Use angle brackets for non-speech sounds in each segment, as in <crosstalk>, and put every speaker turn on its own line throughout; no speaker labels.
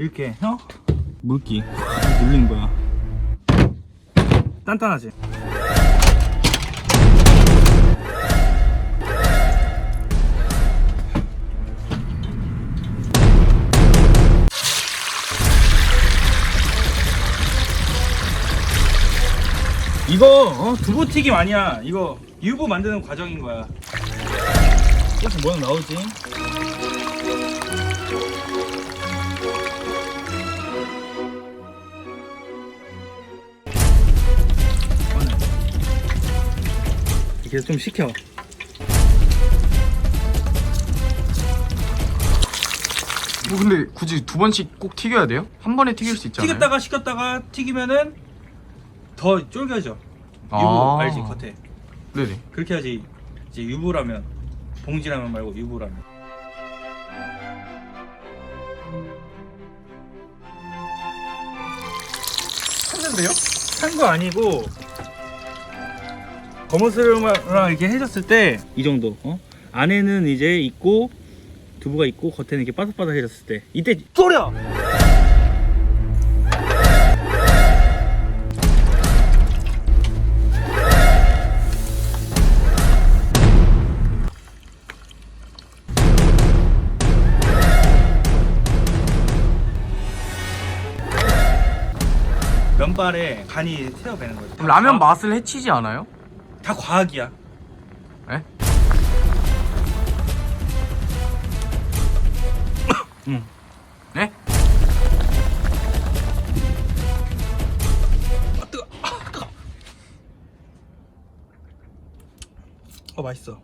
이렇게 어? 물기 눌린 거야. 단단하지. 이거 어? 두부 튀김 아니야. 이거 유부 만드는 과정인 거야. 혹시 모양 나오지? 이렇게 좀 식혀.
뭐 근데 굳이 두 번씩 꼭 튀겨야 돼요? 한 번에 튀길 수 있잖아요.
튀겼다가 식혔다가 튀기면은 더 쫄겨져. 유부
아.
알지 겉에.
네네.
그렇게 해야지 이제 유부라면 봉지라면 말고 유부라면. 탔는데요? 탄 거 아니고 거머스름랑 이렇게 해줬을 때 이 정도. 어? 안에는 이제 있고 두부가 있고 겉에는 이렇게 바삭바삭해졌을 때 이때 쫄여. 면발에 간이 새어 배는 거죠.
라면
다,
맛을 해치지 않아요?
다 과학이야.
에?
응.
네?
아, 뜨거. 아, 뜨거. 어 맛있어.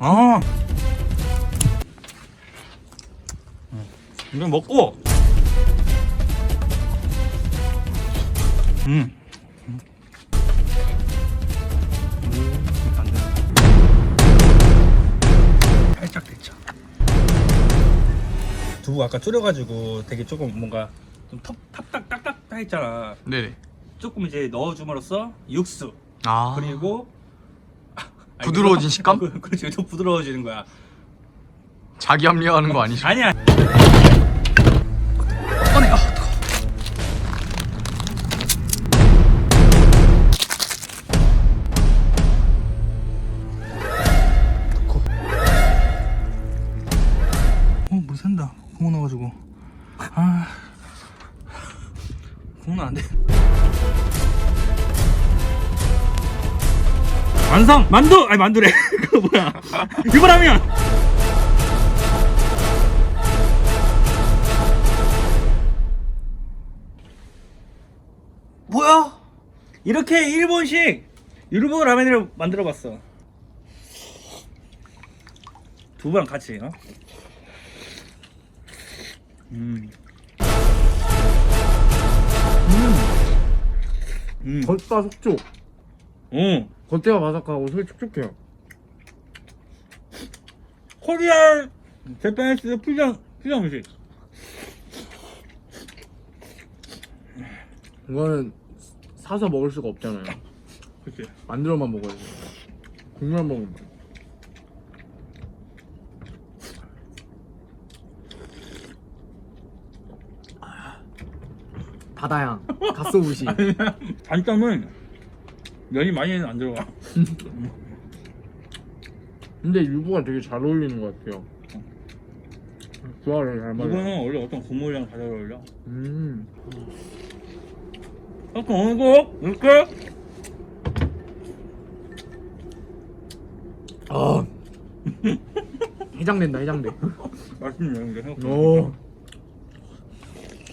아. 이거 먹고. 음. 음. 살짝 데쳐. 두부 아까 졸여가지고 되게 조금 뭔가 좀 텁, 탑딱 딱딱 했잖아.
네네.
조금 이제 넣어줌으로써 육수
아.
그리고
부드러워진 식감?
어, <laughs> 그렇지 좀 부드러워지는 거야.
자기 합리화하는 거 아니죠?
아니야. 구멍 안 돼. 완성! 만두! 아니, 만두래. <laughs> 그거 뭐야. <laughs> 유부라면! 뭐야? 이렇게 일본식 유르보 라면을 만들어 봤어. 두부랑 같이, 어? 음. 음.
겉바 속촉
어.
겉에가 바삭하고 속이 촉촉해요
코리안 제페니스 퓨전 퓨전 음식.
이거는 사서 먹을 수가 없잖아요
그치.
만들어만 먹어야지 국물만 먹으면 바다향 갓소부시 <laughs>
단점은 면이 많이는 안 들어가.
근데 유부가 되게 잘 어울리는 것 같아요 조화를 잘 맞아요
이거는 원래 어떤 국물이랑 다잘 어울려.
음.
아까 어느 거? 이렇게?
아 <laughs> 해장된다 해장돼
맛있네, 이게 생각보다.
오